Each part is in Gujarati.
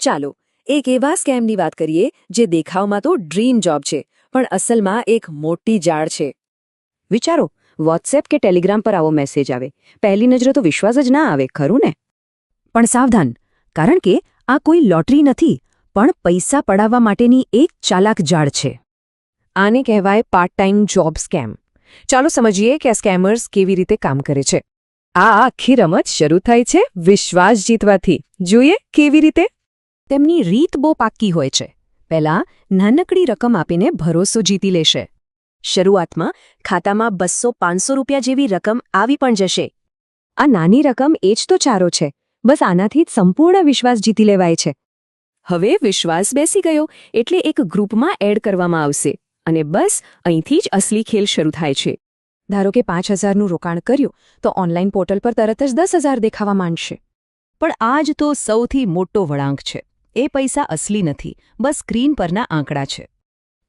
ચાલો, એક એવા સ્કેમની વાત કરીએ જે દેખાવમાં તો ડ્રીમ જોબ છે, પણ અસલમાં એક મોટી જાળ છે. વિચારો, વોટ્સએપ કે ટેલિગ્રામ પર આવો મેસેજ આવે. પહેલી નજરે તો વિશ્વાસ જ ના આવે, ખરું ને? પણ સાવધાન, કારણ કે આ કોઈ લોટરી નથી, પણ પૈસા પડાવવા માટેની એક ચાલાક જાળ છે. આને કહેવાય પાર્ટ ટાઈમ જોબ સ્કેમ. ચાલો સમજીએ કે આ સ્કેમર્સ કેવી રીતે કામ કરે છે. આ આખી રમત શરૂ થાય છે વિશ્વાસ જીતવાથી. જોઈએ કેવી રીતે? તેમની રીત બહુ પાક્કી હોય છે. પહેલાં નાનકડી રકમ આપીને ભરોસો જીતી લેશે. શરૂઆતમાં ખાતામાં બસો પાંચસો રૂપિયા જેવી રકમ આવી પણ જશે. આ નાની રકમ એ જ તો ચારો છે. બસ આનાથી જ સંપૂર્ણ વિશ્વાસ જીતી લેવાય છે. હવે વિશ્વાસ બેસી ગયો એટલે એક ગ્રુપમાં એડ કરવામાં આવશે અને બસ અહીંથી જ અસલી ખેલ શરૂ થાય છે. ધારો કે પાંચ હજારનું રોકાણ કર્યું, તો ઓનલાઈન પોર્ટલ પર તરત જ દસ હજાર દેખાવા માંડશે. પણ આ જ તો સૌથી મોટો વળાંક છે. એ પૈસા અસલી નથી, બસ સ્ક્રીન પરના આંકડા છે.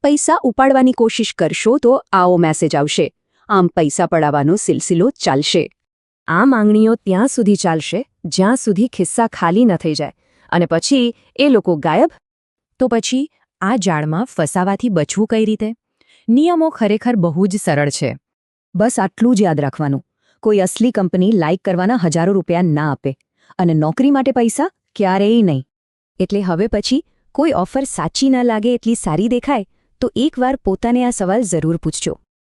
પૈસા ઉપાડવાની કોશિશ કરશો તો આવો મેસેજ આવશે. આમ પૈસા પડાવવાનો સિલસિલો ચાલશે. આ માંગણીઓ ત્યાં સુધી ચાલશે, જ્યાં સુધી ખિસ્સા ખાલી ન થઈ જાય. અને પછી એ લોકો ગાયબ? તો પછી આ જાળમાં ફસાવાથી બચવું કઈ રીતે? નિયમો ખરેખર બહુ જ સરળ છે. બસ આટલું જ યાદ રાખવાનું. કોઈ અસલી કંપની લાઇક કરવાના હજારો રૂપિયા ના આપે. અને નોકરી માટે પૈસા ક્યારેય નહીં. એટલે હવે પછી કોઈ ઓફર સાચી ન લાગે એટલી સારી દેખાય, તો એકવાર પોતાને આ સવાલ જરૂર પૂછજો.